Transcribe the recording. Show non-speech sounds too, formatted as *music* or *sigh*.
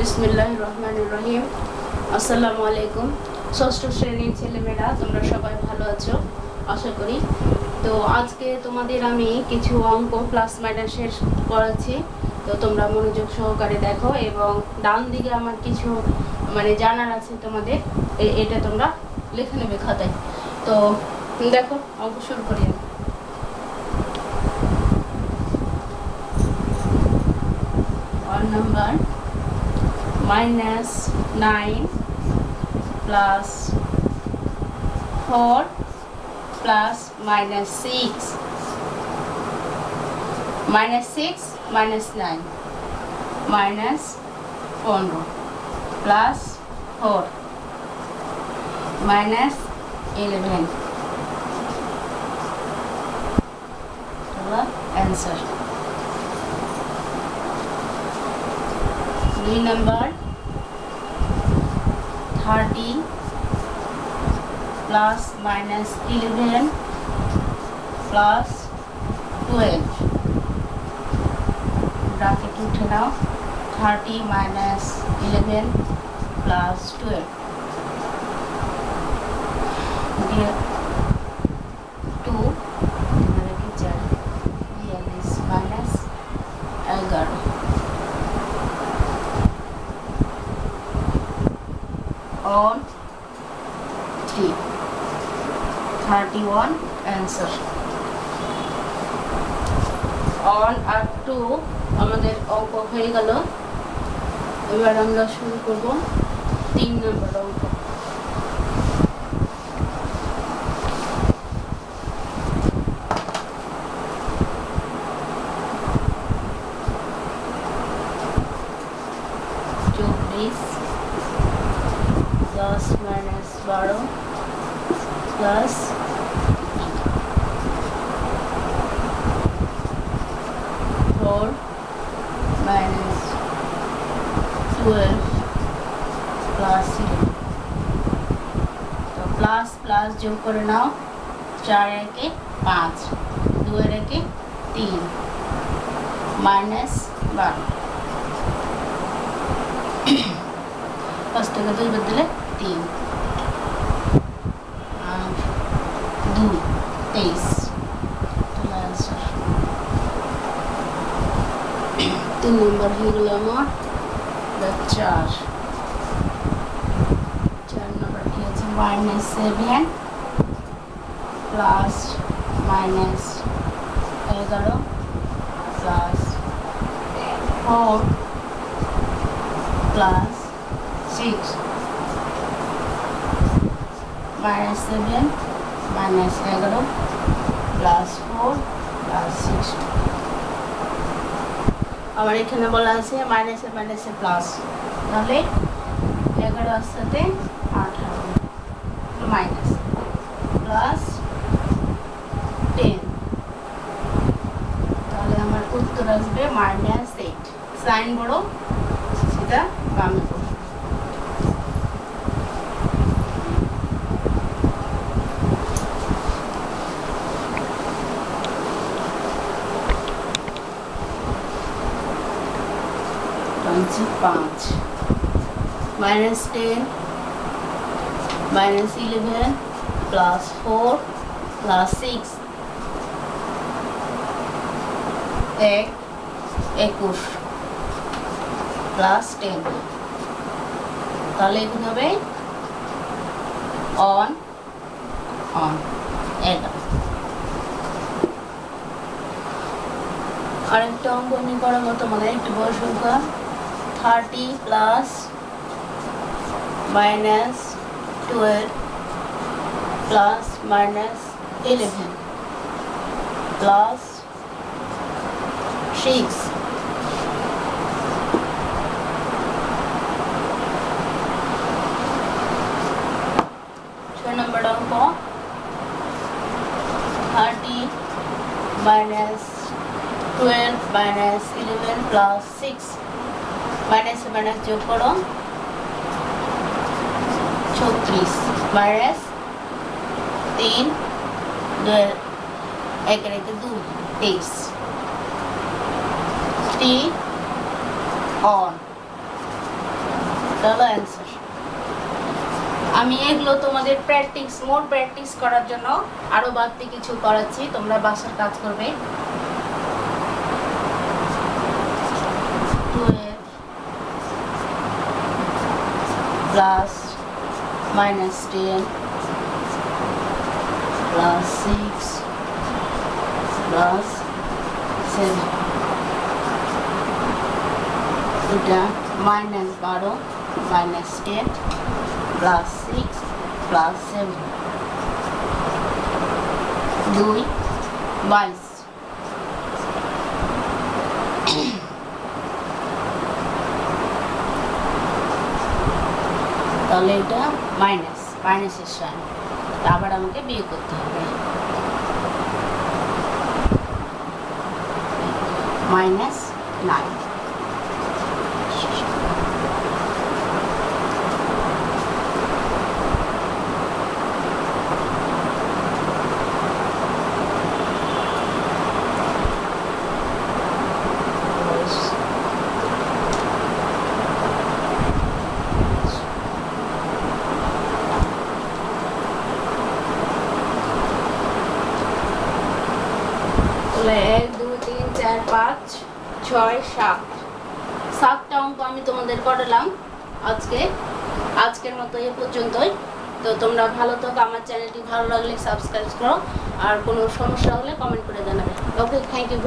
বিসমিল্লাহ রহমান রহিম আসসালামু আলাইকুম ষষ্ঠ শ্রেণির ছেলেমেয়েরা, তোমরা সবাই ভালো আছো? আশা করি। তো আজকে তোমাদের আমি কিছু অঙ্ক প্লাস মাইনাসের করাচ্ছি তো তোমরা মনোযোগ সহকারে দেখো এবং ডান দিকে আমার কিছু মানে জানার আছে তোমাদের। এটা তোমরা লিখে নেবে খাতায়। তো দেখো, অঙ্ক শুরু করি আমি। minus 9 plus 4 plus minus 6 minus 6 minus 9 minus 4 plus 4 minus 11 the answer. B number. Thirty plus minus eleven plus twelve bracket উঠে নাও। Thirty minus eleven plus twelve দিয়ে টু রেখে চার বিয়াল্লিশ মাইনাস এগারো on 3 31 answer. On আর টু আমাদের অঙ্ক হয়ে গেল। এবার আমরা শুরু করব। তিন নম্বর অঙ্ক। बारह plus four minus twelve plus two plus plus जो कर नाओ चार एक पाँच. दो एक तीन. माइनस बार *coughs* फ़र्स्ट का तो बदले तीन. দুই তেইশ তাহলে answer। তিন নম্বর হয়ে গেল আমার এবার চার চার নম্বর কি আছে মাইনাস সেভেন প্লাস মাইনাস এগারো plus four plus six minus seven Minus এগারো প্লাস ফোর প্লাস সিক্স আবার এখানে বলা আছে মাইনাসে মাইনাসে প্লাস তাহলে এগারো সাথে আঠারো। মাইনাস প্লাস টেন তাহলে আমার উত্তর আসবে মাইনাস এইট সাইন বড় পাঁচে। Minus ten minus eleven plus four plus six এক, একুশ প্লাস টেন তাহলে এখানে হবে অন অন এটা আরেকটা অঙ্ক করার মতো মানে একটু বড় সংখ্যা thirty plus minus twelve plus minus eleven plus six छः number down thirty minus 12 plus six Baras બારસ જો કરો છત્રીસ બારસ તીન এক রেখে তেইশ। অন। হলো অ্যান্সার আমি এগুলো তোমাদের প্র্যাকটিস মোর প্র্যাকটিস করার জন্য আরও বাড়তি কিছু করাচ্ছি, তোমরা বাসার কাজ করবে। plus minus ten plus six plus seven এটা মাইনাস বারো minus ten plus six plus seven দুই বাইশ তাহলে এটা মাইনাস মাইনাসের সাইন আবার আমাকে বিয়ে করতে হবে। মাইনাস নাইন তাহলে এক দুই তিন চার পাঁচ ছয় সাত। সাতটা অঙ্ক আমি তোমাদের করালাম আজকে। আজকের মতো এ পর্যন্তই। তো তোমরা ভালো থাকো, আমার চ্যানেলটি ভালো লাগলে সাবস্ক্রাইব করো। আর কোনো সমস্যা হলে কমেন্ট করে জানাবে। Okay thank you